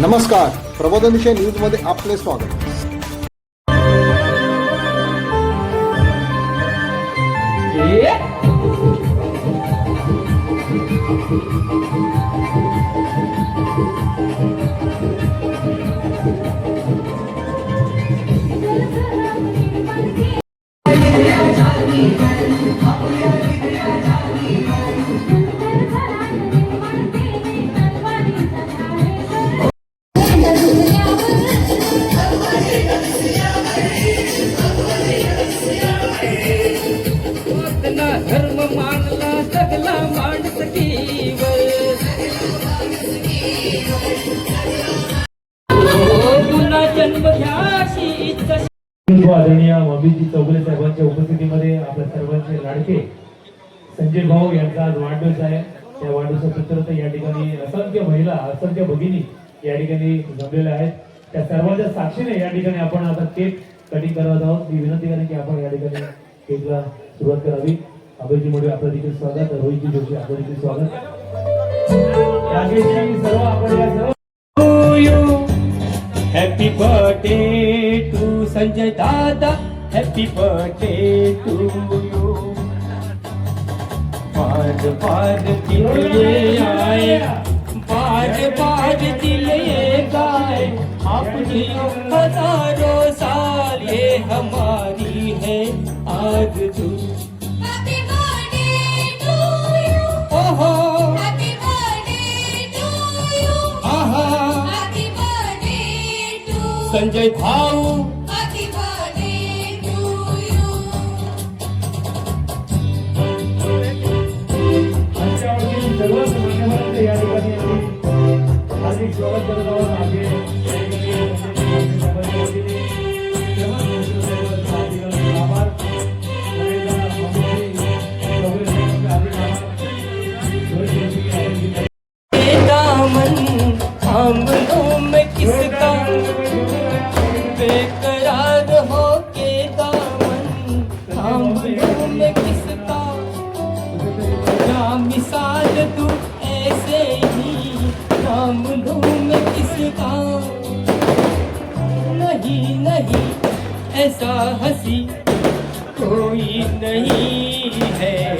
नमस्कार. प्रबोधनविषय न्यूजमध्ये आपले स्वागत. ना आदरणीय चौगुले साहेबांच्या उपस्थितीमध्ये आपल्या सर्वांचे लाडके संजय भाऊ यांचा आज वाढदिवस आहे. त्या वाढदिवसापुत्र या ठिकाणी असंख्य महिला असंख्य भगिनी या ठिकाणी जमलेल्या आहेत. त्या सर्वांच्या साक्षीने या ठिकाणी आपण आता केक कटिंग करत आहोत. मी विनंती करेन की आपण या ठिकाणी केकला सुरुवात करावी. अभयजी मोठे आपलं देखील स्वागत. रोहितजी जोशी आपलं देखील स्वागत. राकेशजी सर्व आपण या सर्व to you. Happy birthday to Sanjay Dada. Happy birthday to you. बार बार दिल ये आए बार बार दिल ये गाए अपनी हजारों साल ये हमारी है आज तू Happy birthday आमच्यावरती सर्वच मान्यवरांचं या ठिकाणी आम्ही हार्दिक स्वागत करत नहीं ऐसा हंसी कोई नहीं है।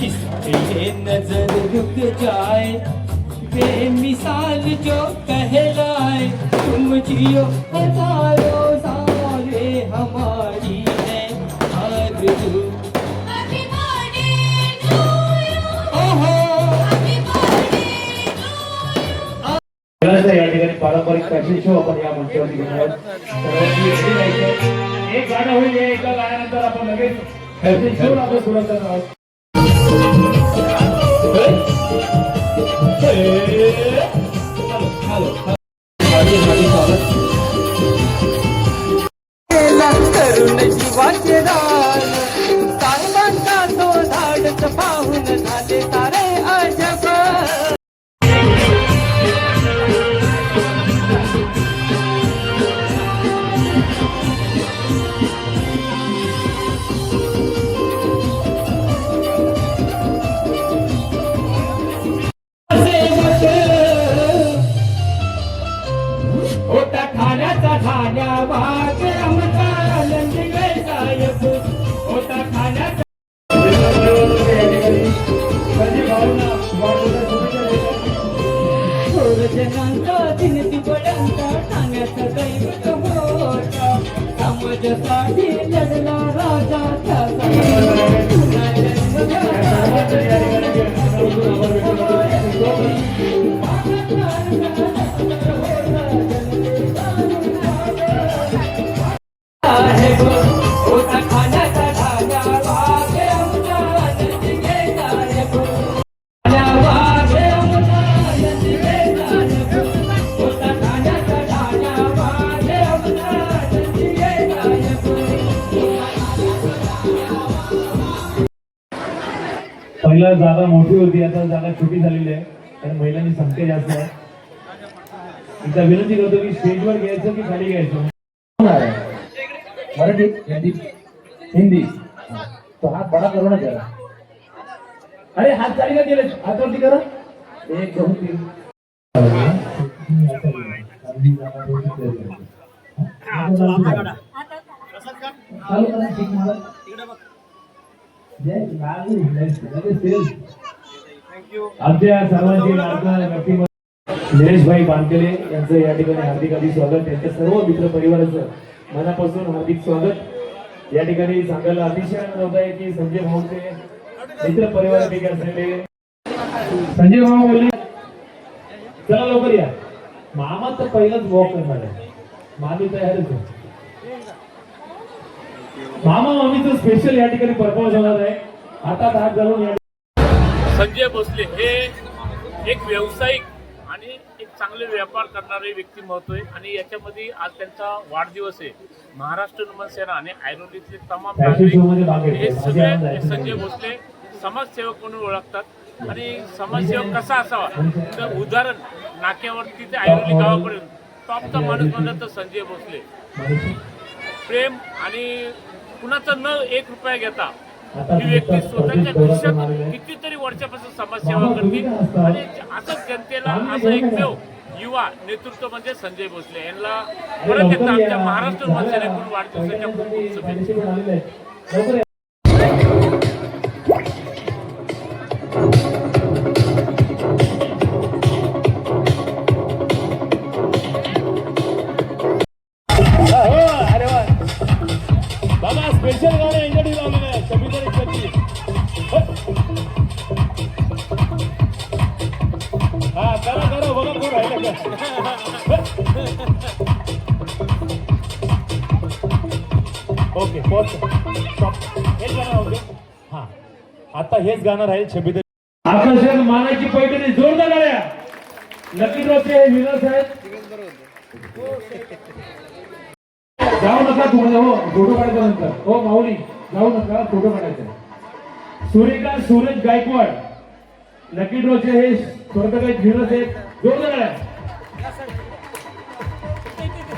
जिसके ये नजर रुक जाए? बेमिसाल जो कहलाए तुम जियो हजारों सारे हमारी फॅशन शो आपण या मंचावरती घेणार आहोत एक गाणं होईल एका गाण्यानंतर आपण लगेच फॅशन शो आपण सुरू करणार आहोत Hello, hello, hello. थोरजनांचा दिन तिबड्यांचा ठाण्याचा दैवत होता. समाजासाठी लढला राजा जागा मोठी होती आता जागा छोटी झालेली आहे. कारण महिलांची संख्या जास्त आहे. एकदा विनंती करतो की स्टेजवर घ्यायचं की खाली घ्यायचं? मराठी हिंदी हिंदी. तो हाथ बड़ा करो ना जरा. अरे हात खाली का केले हातावरती करा. एक तीन. दोन. आता चालू करा. चालू करा, ठीक मला. जय बाबू, लगेच- लगेच सेल. आमच्या सर्वांचे लाडका व्यक्तिमत्व बांधकेले यांचं या ठिकाणी हार्दिक हार्दिक स्वागत. त्यांच्या सर्व मित्र परिवाराचं मनापासून हार्दिक स्वागत. या ठिकाणी सांगायला अतिशय आनंद होत आहे की संजय भाऊचे मित्र परिवार परिवारापैकी असलेले संजय भाऊ बोलले चला लवकर या. मामा तर पहिलाच वॉक करणार आहे. मामी तयारच आहे. मामा मामीचं स्पेशल या ठिकाणी परफॉर्मन्स होणार आहे. हातात हात घालून या संजय भोसले हे एक व्यावसायिक आणि एक चांगले व्यापार करणारे व्यक्तिमत्व आहे आणि याच्यामध्ये आज त्यांचा वाढदिवस आहे. महाराष्ट्र नमन सेना आणि ऐरोलीतले तमाम नागरिक. हे सगळे संजय भोसले समाजसेवक म्हणून ओळखतात. आणि समाजसेवक कसा असावा? तर उदाहरण नाक्यावरती ते ऐरोली गावापर्यंत. टॉपचा माणूस म्हणलं तर संजय भोसले. प्रेम आणि कुणाचा न एक रुपया घेता ही व्यक्ती स्वतःच्या खिशातून कितीतरी वर्षापासून समाजसेवा करते आणि असंच जनतेला असं एकमेव युवा नेतृत्व म्हणजे संजय भोसले यांना परत एकदा आमच्या महाराष्ट्र मनसेनेकडून वाढदिवसाच्या खूप खूप शुभेच्छा. बाबा स्पेशल गाणे यांच्यासाठी लावलेलं आहे. कविता रिक्षाची. हो. हा करा करा बघा कोण राहिलं का? ओके पॉज हेच गाणं राहू हा. आता हेच गाणं राहील छबीत आकर्षण मानाची पैठणी जोरदार गाड्या नक्की रोजचे हे विनर साहेब. जाऊ नका तुम्हाला हो फोटो काढायचा नंतर. हो माऊली जाऊ नका फोटो काढायचा. सूर्यकांत सूरज गायकवाड. नक्की ड्रॉचे हे स्वर्गगायक विनर आहेत. जोरदार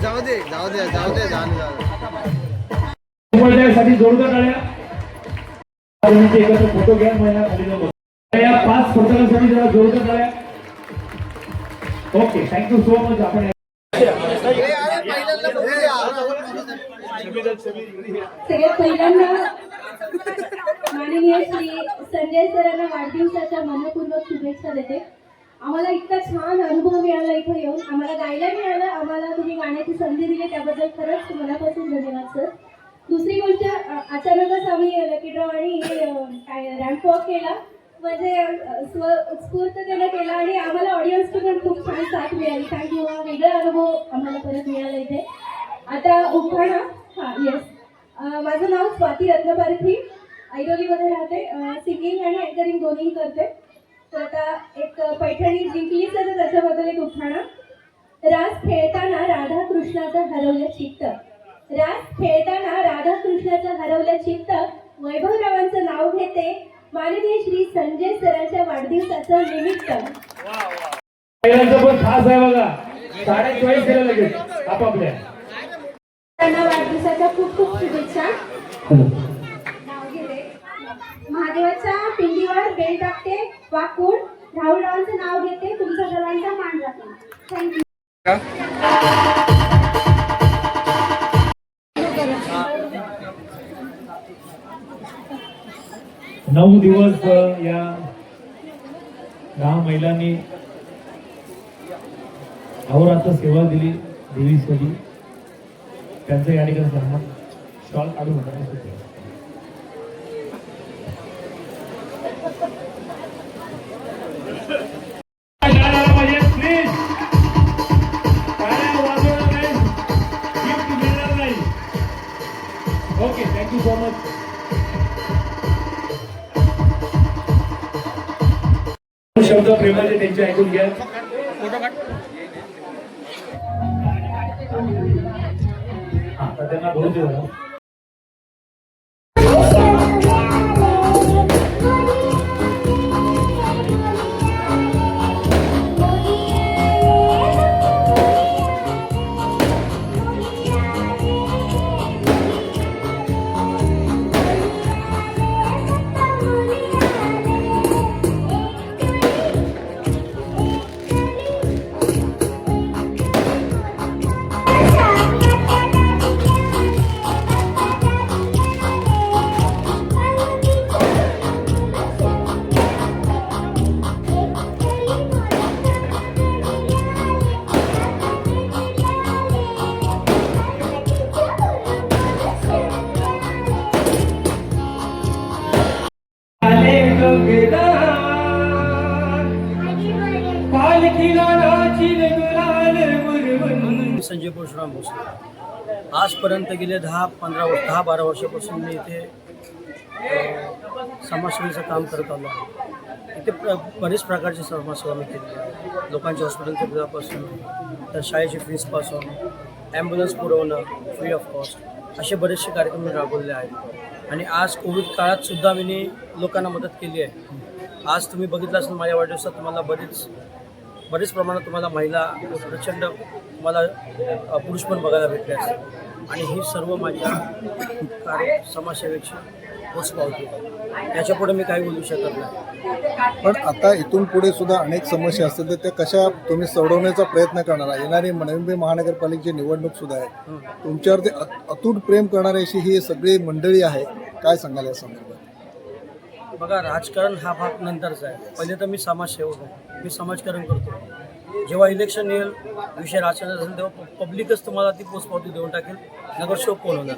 जाऊ दे जाऊ दे जाऊ दे जाऊ दे. उमरड्यासाठी जोरदार एकत्र फोटो घ्या महिना खाली. या पाच जरा जोरदार टाळ्या ओके थँक्यू सो मच आपण सगळ्यात पहिल्यांदा माननीय श्री संजय सरांना वाढदिवसाच्या मनपूर्वक शुभेच्छा देते. आम्हाला इतका छान अनुभव मिळाला इथे येऊन. आम्हाला गायला मिळालं. आम्हाला तुम्ही गाण्याची संधी दिली. त्याबद्दल खरंच मनापासून धन्यवाद सर. दुसरी गोष्ट अचानकच आम्ही लकी ड्रॉ आणि काय रॅम्प वॉक केला. म्हणजे अ, स्व उत्स्फूर्ततेनं केला आणि आम्हाला ऑडियन्सची पण खूप छान साथ मिळाली. कारण किंवा वेगळा अनुभव आम्हाला परत मिळाला इथे. आता उखाणा हां येस माझं नाव स्वाती रत्नपारखी. ऐरोलीमध्ये राहते. सिंगिंग आणि अँकरिंग दोन्ही करते. तर आता एक पैठणी जिंकलीच आहे तर त्याच्याबद्दल एक उखाणा रास खेळताना राधा कृष्णाचं हरवलं चित्त. रास खेळताना राधा कृष्णाचं हरवलं चित्त वैभवरावांचं नाव घेते माननीय श्री संजय सरांच्या वाढदिवसाचं निमित्त. पण खास आहे बघा. साडे चॉईस केलं लगेच आपापल्या. त्यांना वाढदिवसाच्या खूप खूप शुभेच्छा. नाव घेते. महादेवाच्या पिंडीवर बेल टाकते वाकून. राहुलरावांचं नाव घेते तुमच्या सर्वांचा मान थँक्यू नऊ दिवस या दहा महिलांनी अहोरात्र सेवा दिली देवीसाठी त्यांचं या ठिकाणी सन्मान स्टॉल काढून होता ओके थँक्यू सो मच शब्द प्रेमाचे त्यांचे ऐकून घ्या. त्यांना बोलू दे परशुराम भोसले आजपर्यंत गेले दहा पंधरा वर्ष दहा बारा वर्षापासून मी इथे समाजसेवेचं काम करत आलो आहे. इथे प्र बरेच प्रकारची समाजसेवा मी केली आहे लोकांच्या हॉस्पिटलच्या बिलापासून तर शाळेची फीजपासून ॲम्ब्युलन्स पुरवणं फ्री ऑफ कॉस्ट असे बरेचसे कार्यक्रम मी राबवले आहेत. आणि आज कोविड काळात सुद्धा मी लोकांना मदत केली आहे. आज तुम्ही बघितलं असेल माझ्या वाढदिवसात तुम्हाला बरेच बरेच प्रमाणात तुम्हाला महिला प्रचंड तुम्हाला अ, पुरुष पण बघायला भेटले असतील. आणि ही सर्व माझ्या कार्य समाजसेवेची पोचपावती आहे. याच्यापुढे मी काही बोलू शकत नाही. पण आता इथून पुढे सुद्धा अनेक समस्या असतील तर त्या कशा तुम्ही सोडवण्याचा प्रयत्न करणार आहे? येणारी मुंबई महानगरपालिकेची निवडणूक सुद्धा आहे. तुमच्यावरती अतूट प्रेम करणारी अशी ही सगळी मंडळी आहे. काय सांगाल या संदर्भात? बघा राजकारण हा भाग नंतरचा आहे. पहिले तर मी समाजसेवक आहे. मी समाजकारण करतो. जेव्हा इलेक्शन येईल विषय राजकारण असेल तेव्हा पब्लिकच तुम्हाला ती पोचपावती देऊन टाकेल. नगरसेवक कोण होणार?